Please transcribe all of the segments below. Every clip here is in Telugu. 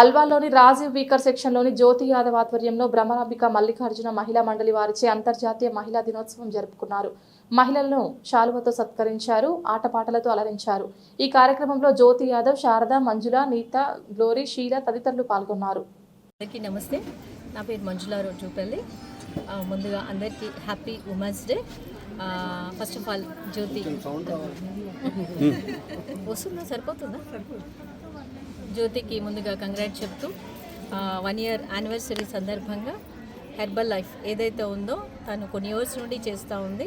అల్వాలోని రాజీవ్ వీకర్ సెక్షన్లోని జ్యోతి యాదవ్ ఆధ్వర్యంలో భ్రమరాంబిక మల్లికార్జున మహిళా మండలి వారిచే అంతర్జాతీయ మహిళా దినోత్సవం జరుపుకున్నారు. మహిళలను శాలువతో సత్కరించారు ఆటపాటలతో అలరించారు. ఈ కార్యక్రమంలో జ్యోతి యాదవ్ శారద మంజుల నీత గ్లోరీ షీల తదితరులు పాల్గొన్నారు. అందరికీ నమస్తే. నా పేరు మంజుల రోజుపల్లి ముందుగా అందరికీ happy women's day. First of all Jyothi. వస్తుందా? సరిపోతుందా? జ్యోతికి ముందుగా కంగ్రాట్ చెప్తూ వన్ ఇయర్ యానివర్సరీ సందర్భంగా హెర్బల్ లైఫ్ ఏదైతే ఉందో తను కొన్ని ఇయర్స్ నుండి చేస్తూ ఉంది.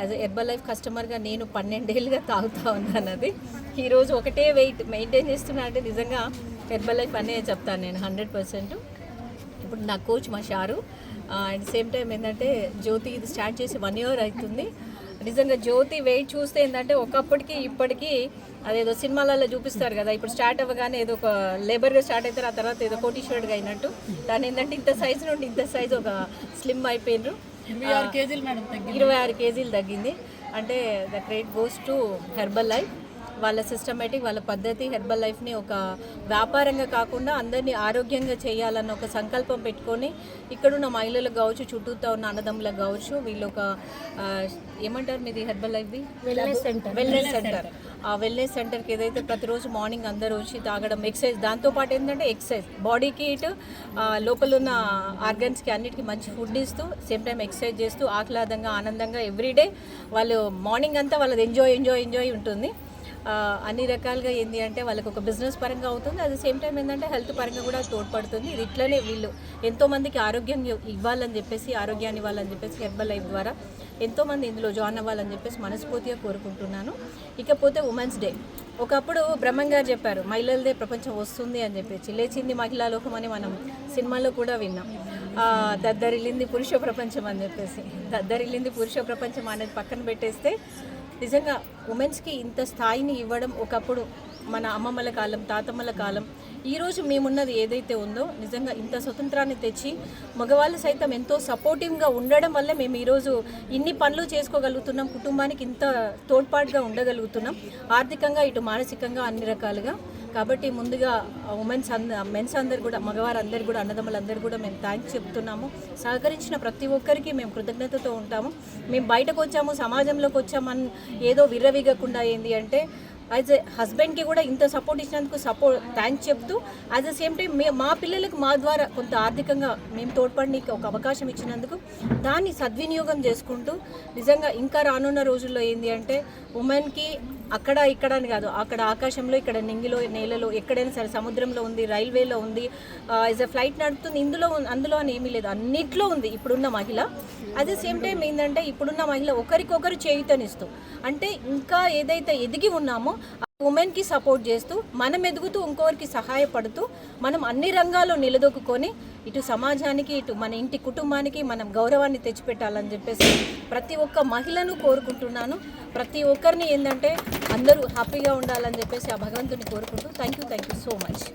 యాజ్ హెర్బల్ లైఫ్ కస్టమర్గా నేను పన్నెండేళ్ళుగా తాగుతూ ఉన్నాను అది. ఈరోజు ఒకటే వెయిట్ మెయింటైన్ చేస్తున్నా అంటే నిజంగా హెర్బల్ లైఫ్ అనే చెప్తాను నేను హండ్రెడ్ పర్సెంట్ ఇప్పుడు నా కోచ్ మా షారు. అండ్ సేమ్ టైం ఏంటంటే జ్యోతి ఇది స్టార్ట్ చేసి వన్ ఇయర్ అవుతుంది. నిజంగా జ్యోతి వెయిట్ చూస్తే ఏంటంటే ఒకప్పటికి ఇప్పటికి అదేదో సినిమాలలో చూపిస్తారు కదా. ఇప్పుడు స్టార్ట్ అవ్వగానే ఏదో ఒక లేబర్గా స్టార్ట్ అవుతారు ఆ తర్వాత ఏదో కోటీశ్వరుడుగా అయినట్టు. దాని ఏంటంటే ఇంత సైజు నుండి ఇంత సైజు ఒక స్లిమ్ అయిపోయినారు ఇరవై ఆరు కేజీలు తగ్గింది. అంటే the credit goes to Herbalife. వాళ్ళ సిస్టమేటిక్ వాళ్ళ పద్ధతి హెర్బల్ లైఫ్ని ఒక వ్యాపారంగా కాకుండా అందరినీ ఆరోగ్యంగా చేయాలన్న ఒక సంకల్పం పెట్టుకొని ఇక్కడున్న మహిళలకు కావచ్చు చుట్టూతో ఉన్న అన్నదమ్ములకు కావచ్చు వీళ్ళు ఒక ఏమంటారు మీది హెర్బల్ లైఫ్ది వెల్నెస్ సెంటర్ వెల్నెస్ సెంటర్ ఆ వెల్నెస్ సెంటర్కి ఏదైతే ప్రతిరోజు మార్నింగ్ అందరూ వచ్చి తాగడం ఎక్సర్సైజ్ దాంతోపాటు ఏంటంటే ఎక్సర్సైజ్ బాడీకి ఇటు లోపల ఉన్న ఆర్గన్స్కి అన్నిటికీ మంచి ఫుడ్ ఇస్తూ సేమ్ టైం ఎక్సర్సైజ్ చేస్తూ ఆహ్లాదంగా ఆనందంగా ఎవ్రీడే వాళ్ళు మార్నింగ్ అంతా వాళ్ళది ఎంజాయ్ ఎంజాయ్ ఎంజాయ్ ఉంటుంది. అన్ని రకాలుగా ఏంటి అంటే వాళ్ళకి ఒక బిజినెస్ పరంగా అవుతుంది. అట్ ద సేమ్ టైం ఏంటంటే హెల్త్ పరంగా కూడా తోడ్పడుతుంది. ఇది ఇట్లనే వీళ్ళు ఎంతోమందికి ఆరోగ్యం ఇవ్వాలని చెప్పేసి ఆరోగ్యాన్ని ఇవ్వాలని చెప్పేసి హెర్బల్ లైఫ్ ద్వారా ఎంతోమంది ఇందులో జాయిన్ అవ్వాలని చెప్పేసి మనస్ఫూర్తిగా కోరుకుంటున్నాను. ఇకపోతే ఉమెన్స్ డే ఒకప్పుడు బ్రహ్మం గారు చెప్పారు మహిళలదే ప్రపంచం వస్తుంది అని చెప్పేసి. లేచింది మహిళా లోకం అని మనం సినిమాలో కూడా విన్నాం. దద్దరిల్లింది పురుష ప్రపంచం అని చెప్పేసి. దద్దరిల్లింది పురుష ప్రపంచం అనేది పక్కన పెట్టేస్తే నిజంగా ఉమెన్స్కి ఇంత స్థాయిని ఇవ్వడం ఒకప్పుడు మన అమ్మమ్మల కాలం తాతమ్మల కాలం. ఈరోజు మేమున్నది ఏదైతే ఉందో నిజంగా ఇంత స్వతంత్రాన్ని తెచ్చి మగవాళ్ళు సైతం ఎంతో సపోర్టివ్గా ఉండడం వల్ల మేము ఈరోజు ఇన్ని పనులు చేసుకోగలుగుతున్నాం. కుటుంబానికి ఇంత తోడ్పాటుగా ఉండగలుగుతున్నాం. ఆర్థికంగా ఇటు మానసికంగా అన్ని రకాలుగా. కాబట్టి ముందుగా ఉమెన్స్ అంద మెన్స్ అందరు కూడా మగవారు అందరు కూడా అన్నదమ్ములందరూ కూడా మేము థ్యాంక్స్ చెప్తున్నాము. సహకరించిన ప్రతి ఒక్కరికి మేము కృతజ్ఞతతో ఉంటాము. మేము బయటకు వచ్చాము సమాజంలోకి వచ్చామని ఏదో విర్రవీగకుండా ఏంటి అంటే యాజ్ ఎ హస్బెండ్కి కూడా ఇంత సపోర్ట్ ఇచ్చినందుకు సపోర్ట్ థ్యాంక్స్ చెప్తూ అట్ ద సేమ్ టైం మే మా పిల్లలకు మా ద్వారా కొంత ఆర్థికంగా మేము తోడ్పడడానికి ఒక అవకాశం ఇచ్చినందుకు దాన్ని సద్వినియోగం చేసుకుంటూ నిజంగా ఇంకా రానున్న రోజుల్లో ఏంది అంటే ఉమెన్కి అక్కడ ఇక్కడ అని కాదు అక్కడ ఆకాశంలో ఇక్కడ నింగిలో నేలలో ఎక్కడైనా సరే సముద్రంలో ఉంది రైల్వేలో ఉంది యాజ్ అ ఫ్లైట్ నడుపుతుంది ఇందులో అందులో అని ఏమీ లేదు అన్నిట్లో ఉంది ఇప్పుడున్న మహిళ. అట్ ద సేమ్ టైం ఏంటంటే ఇప్పుడున్న మహిళ ఒకరికొకరు చేయుతనిస్తూ అంటే ఇంకా ఏదైతే ఎదిగి ఉన్నామో ఉమెన్కి సపోర్ట్ చేస్తూ మనం ఎదుగుతూ ఇంకొకరికి సహాయపడుతూ మనం అన్ని రంగాల్లో నిలదొక్కుని ఇటు సమాజానికి ఇటు మన ఇంటి కుటుంబానికి మనం గౌరవాన్ని తెచ్చిపెట్టాలని చెప్పేసి ప్రతి ఒక్క మహిళను కోరుకుంటున్నాను. ప్రతి ఒక్కరిని ఏంటంటే అందరూ హ్యాపీగా ఉండాలని చెప్పేసి ఆ భగవంతుని కోరుకుంటూ thank you thank you so much.